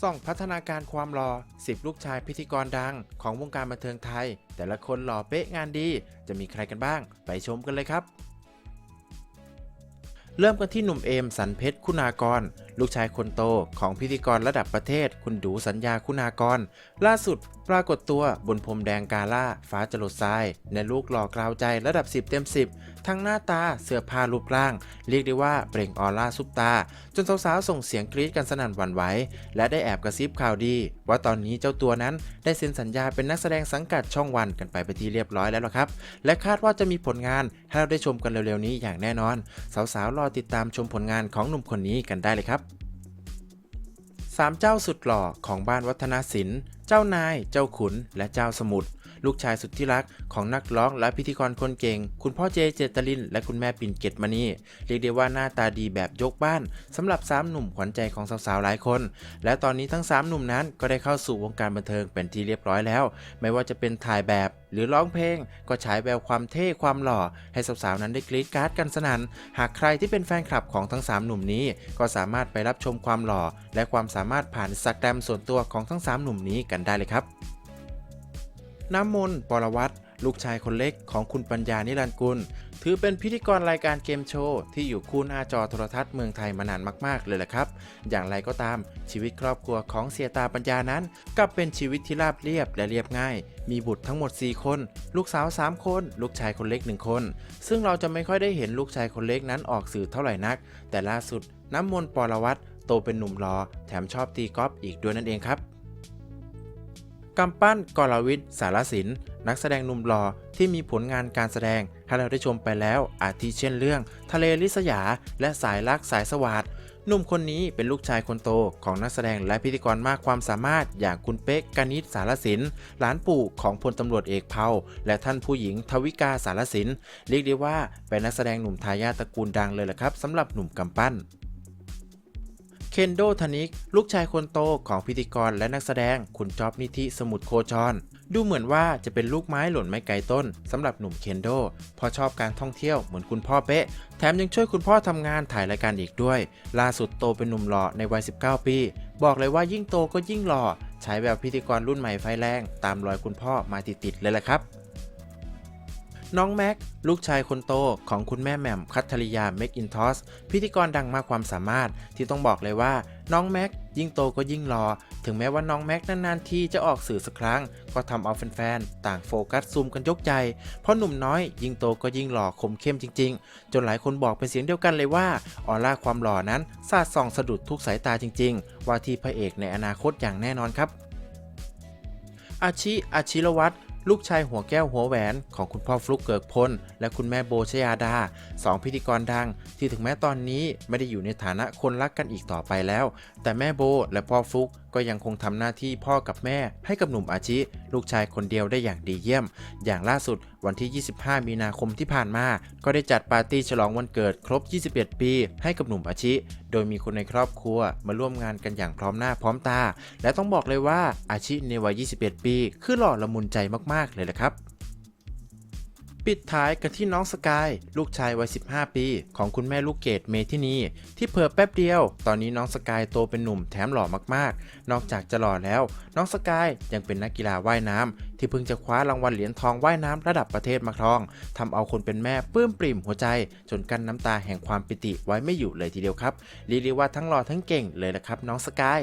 ส่องพัฒนาการความหล่อ 10 ลูกชายพิธีกรดัง ของวงการบันเทิงไทย แต่ละคนหล่อเป๊ะงานดี จะมีใครกันบ้าง ไปชมกันเลยครับ เริ่มกันที่หนุ่มเอมสันเพชรคุณากร ลูกชายคนโตของพิธีกรระดับประเทศคุณดูสัญญาคุณากร ล่าสุดปรากฏตัวบนพรมแดงกาล่า ฟ้าจรดทราย ในลูกหล่อกราวใจระดับ 10 เต็ม 10 ทั้งหน้าตาเสื้อผ้ารูปร่าง เรียกได้ว่าเปล่งออร่าซุปตา จนสาวๆส่งเสียงกรี๊ดกันสนั่นหวั่นไหวและได้แอบกระซิบข่าวดี ว่าตอนนี้เจ้าตัวนั้นได้เซ็นสัญญาเป็นนักแสดงสังกัดช่องวันกันไปไปที่เรียบร้อยแล้วครับ และคาดว่าจะมีผลงานให้เราได้ชมกันเร็วๆนี้อย่างแน่นอน สาวๆรอติดตามชมผลงานของหนุ่มคนนี้กันได้เลยครับ สามเจ้าสุดหล่อของบ้านวัฒนศิลป์ เจ้านาย เจ้าขุน และเจ้าสมุทร ลูกชายสุดที่รักของนักร้องและพิธีกรคนเก่ง คุณพ่อเจเจตลิน และคุณแม่ปิ่นเกตมณีเรียกได้ว่าหน้าตาดีแบบยกบ้านสำหรับสามหนุ่มขวัญใจของสาวๆหลายคน และตอนนี้ทั้งสามหนุ่มนั้นก็ได้เข้าสู่วงการบันเทิงเป็นที่เรียบร้อยแล้ว ไม่ว่าจะเป็นถ่ายแบบหรือร้องเพลงก็ฉายแววความเท่ความหล่อ ให้สาวๆนั้นได้กรี๊ดการ์ดกันสนัน่นหากใครที่เป็นแฟนคลับของทั้ง 3 หนุ่มนี้ ก็สามารถไปรับชมความหล่อ และความสามารถผ่านสักแดมส่วนตัวของทั้ง 3 หนุ่มนี้กันได้เลยครับ น้ำมนต์ปรวัตรลูกชายคนเล็กของคุณปัญญานิรันกุล ถือเป็นพิธีกรรายการเกมโชว์ ที่อยู่คู่หน้าจอโทรทัศน์เมืองไทยมานานมากๆเลยแหละครับ อย่างไรก็ตามชีวิตครอบครัวของเสียตาปัญญานั้นกลับเป็นชีวิตที่ราบเรียบและเรียบง่าย มีบุตรทั้งหมด 4 คน ลูกสาว 3 คน ลูกชายคนเล็ก 1 คน ซึ่งเราจะไม่ค่อยได้เห็นลูกชายคนเล็กนั้นออกสื่อเท่าไหร่นัก แต่ล่าสุดน้ำมนต์ปรวัตรโตเป็นหนุ่มรอ แถมชอบตีกอล์ฟอีกด้วยนั่นเองครับ กำปั้นกรวิทย์สารสิน นักแสดงหนุ่มหล่อที่มีผลงานการแสดงให้เราได้ชมไปแล้ว อาทิเช่นเรื่อง ทะเลลิษยา และสายลักสายสวัสดหนุ่มคนนี้เป็นลูกชายคนโตของนักแสดงและพิธีกรมากความสามารถอย่างคุณเป๊กกนิษสารสิน หลานปู่ของพลตำรวจเอกเผาและท่านผู้หญิงทวิกาสารสิน เรียกได้ว่าเป็นนักแสดงหนุ่มทายาทตระกูลดังเลยละครับสำหรับหนุ่มกำปั้น เคนโดธนิก ลูกชายคนโตของพิธีกรและนักแสดง คุณจอบนิธิสมุทรโคจรดูเหมือนว่าจะเป็นลูกไม้หล่นไม่ไกลต้นสำหรับหนุ่มเคนโดเพราะชอบการท่องเที่ยวเหมือนคุณพ่อเป๊ะ แถมยังช่วยคุณพ่อทำงานถ่ายรายการอีกด้วย ล่าสุดโตเป็นหนุ่มหล่อในวัย 19 ปี บอกเลยว่ายิ่งโตก็ยิ่งหล่อใช้แบบพิธีกรรุ่นใหม่ไฟแรง ตามรอยคุณพ่อมาติดๆเลยแหละครับ น้องแม็ก ลูกชายคนโตของคุณแม่แหม่มคัทริยาเมกอินทอสพิธีกรดังมากความสามารถที่ต้องบอกเลยว่า น้องแม็ก ยิ่งโตก็ยิ่งรอ ถึงแม้ว่าน้องแม็กนานๆทีจะออกสื่อสักครั้ง ก็ทำเอาแฟนๆ ต่างโฟกัสซูมกันยกใจเพราะหนุ่มน้อย ยิ่งโตก็ยิ่งหล่อคมเข้มจริง ๆ จนหลายคนบอกเป็นเสียงเดียวกันเลยว่าออร่าความหล่อนั้นสาดส่องสะดุดทุกสายตาจริง ๆ ว่าที่พระเอกในอนาคตอย่างแน่นอนครับอาชิอาชิรวัตร ลูกชายหัวแก้วหัวแหวนของคุณพ่อฟลุกเกิกพล และคุณแม่โบชยาดาสองพิธีกรดัง ที่ถึงแม้ตอนนี้ไม่ได้อยู่ในฐานะคนรักกันอีกต่อไปแล้ว แต่แม่โบและพ่อฟลุกก็ยังคงทำหน้าที่พ่อกับแม่ให้กับหนุ่มอาชิ ลูกชายคนเดียวได้อย่างดีเยี่ยม อย่างล่าสุดวันที่ 25 มีนาคมที่ผ่านมา ก็ได้จัดปาร์ตี้ฉลองวันเกิดครบ 21 ปี ให้กับหนุ่มอาชิ โดยมีคนในครอบครัวมาร่วมงานกันอย่างพร้อมหน้าพร้อมตา และต้องบอกเลยว่าอาชิในวัย 21 ปี คือหล่อละมุนใจมากๆเลยละครับ ปิดท้ายกันที่น้องสกาย ลูกชายวัย 15 ปี ของคุณแม่ลูกเกดเมทินี ที่เพิ่แป๊บเดียว ตอนนี้น้องสกายโตเป็นหนุ่มแถมหล่อมากๆ นอกจากจะหล่อแล้ว น้องสกายยังเป็นนักกีฬาว่ายน้ำที่เพิ่งจะคว้ารางวัลเหรียญทองว่ายน้ำระดับประเทศมาครองทำเอาคนเป็นแม่ปลื้มปริ่มหัวใจ จนกั้นน้ำตาแห่งความปิติไว้ไม่อยู่เลยทีเดียวครับเรียกว่าทั้งหล่อทั้งเก่งเลยละครับ น้องสกาย